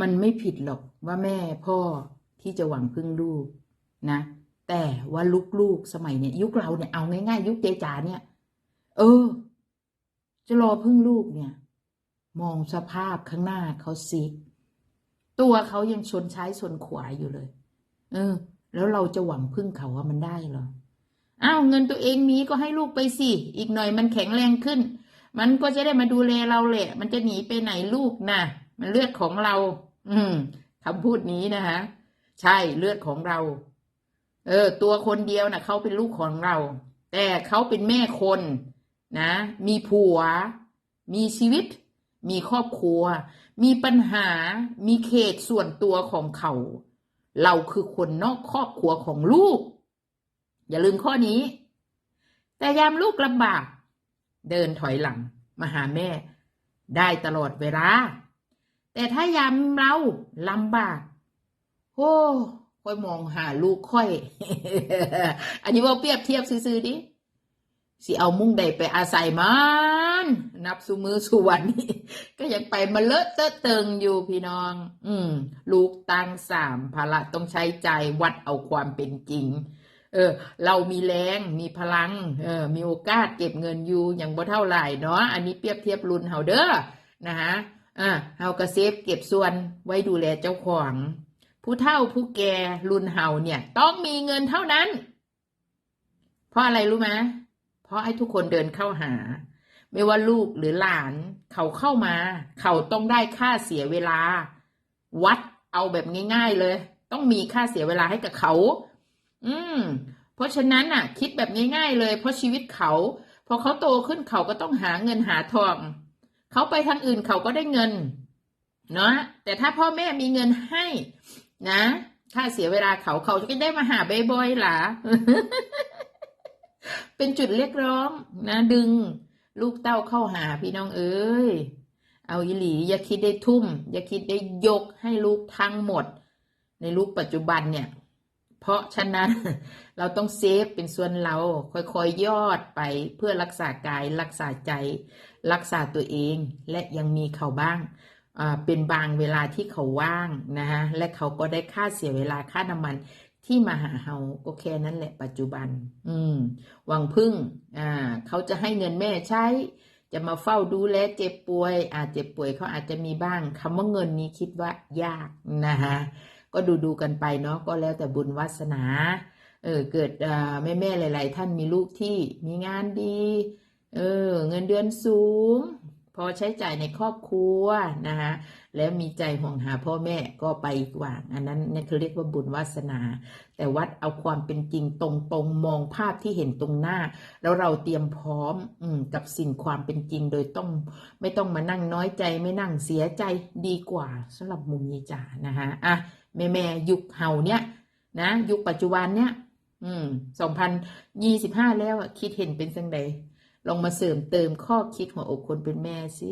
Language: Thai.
มันไม่ผิดหรอกว่าแม่พ่อที่จะหวังพึ่งลูกนะ แต่ว่าลูกๆสมัยเนี่ยยุคเราเนี่ยเอาง่ายๆ ยุคเจจ๋าเนี่ย เออ จะรอพึ่งลูกเนี่ย มองสภาพข้างหน้าเขาสิตัวเขายังชนใช้ชนขวาอยู่เลย เออ แล้วเราจะหวังพึ่งเขาว่ามันได้หรออ้าวเงินตัวเองมีก็ให้ลูกไปสิอีกหน่อยมันแข็งแรงขึ้น มันก็จะได้มาดูแลเราแหละ มันจะหนีไปไหนลูกนะ มันเลือดของเรา อืมคำพูดนี้นะคะ ใช่เลือดของเรา เออ ตัวคนเดียวนะเขาเป็นลูกของเรา แต่เขาเป็นแม่คนนะ มีผัว มีชีวิต มีครอบครัว มีปัญหา มีเขตส่วนตัวของเขา เราคือคนนอกครอบครัวของลูก อย่าลืมข้อนี้ แต่ยามลูกลำบาก เดินถอยหลัง มาหาแม่ ได้ตลอดเวลา แต่ถ้ายามเราลำบากโอ้ค่อยมองหาลูกค่อย อันนี้ว่าเปรียบเทียบซื่อๆดิสิเอามุ่งใดไปอาศัยมันนับสุมือสุวันนี้ก็ยังไปมาเลอะเตอะเติงอยู่พี่น้อง อืม ลูกตังสามภาระต้องใช้ใจวัดเอาความเป็นจริง เออ เรามีแรงมีพลัง เออ มีโอกาสเก็บเงินอยู่อย่างบ่เท่าไหร่เนาะอันนี้เปรียบเทียบรุ่นเฮาเด้อนะฮะ อ่าเฮากระเซฟเก็บส่วนไว้ดูแลเจ้าของ ผู้เฒ่าผู้แก่รุ่นเฮาเนี่ย ต้องมีเงินเท่านั้น เพราะอะไรรู้ไหมเพราะให้ทุกคนเดินเข้าหา ไม่ว่าลูกหรือหลาน เขาเข้ามา เขาต้องได้ค่าเสียเวลา วัดเอาแบบง่าย ๆ เลย ต้องมีค่าเสียเวลาให้กับเขา อืม เพราะฉะนั้นน่ะ คิดแบบง่าย ๆ เลย เพราะชีวิตเขา พอเขาโตขึ้นเขาก็ต้องหาเงินหาทอง เขาไปทางอื่นเขาก็ได้เงิน เนาะแต่ถ้าพ่อแม่มีเงินให้นะค่าเสียเวลาเขาเขาจะได้มาหาบ่อยๆหล่ะเป็นจุดเรียกร้องนะดึงลูกเต้าเข้าหาพี่น้องเอ้ย เอาอีหลีอย่าคิดได้ทุ่ม อย่าคิดได้ยกให้ลูกทั้งหมด ในลูกปัจจุบันเนี่ย เพราะฉะนั้นเราต้องเซฟเป็นส่วนเราค่อยๆยอดไปเพื่อรักษากายรักษาใจ รักษาตัวเองและยังมีเขาบ้างเป็นบางเวลาที่เขาว่างนะฮะและเขาก็ได้ค่าเสียเวลาค่าน้ำมันที่มาหาเฮาก็แค่นั้นแหละปัจจุบัน อืมหวังพึ่งอ่าเขาจะให้เงินแม่ใช้ จะมาเฝ้าดูแลเจ็บป่วยอาจเจ็บป่วยเขาอาจจะมีบ้างคำว่าเงินนี้คิดว่ายากนะฮะ ก็ดูดูกันไปเนาะก็แล้วแต่บุญวาสนาเออเกิดแม่แม่ๆหลาย ๆ ท่านมีลูกที่มีงานดี เออ เงินเดือนสูง พอใช้จ่ายในครอบครัวนะฮะแล้วมีใจห่วงหาพ่อแม่ก็ไปอีกว่างอันนั้นนี่เขาเรียกว่าบุญวาสนา แต่วัดเอาความเป็นจริงตรงๆ มองภาพที่เห็นตรงหน้า แล้วเราเตรียมพร้อมอมกับสิ่งความเป็นจริงโดยต้อง ไม่ต้องมานั่งน้อยใจไม่นั่งเสียใจดีกว่าสำหรับมุมนี้จ้านะฮะอะแม่แม่ยุคเฮาเนี่ยนะยุคปัจจุบันเนี่ยอืมสองพันยี่สิบห้าแล้วคิดเห็นเป็นสังใด ลองมาเสริมเติมข้อคิดหัวอกคนเป็นแม่สิ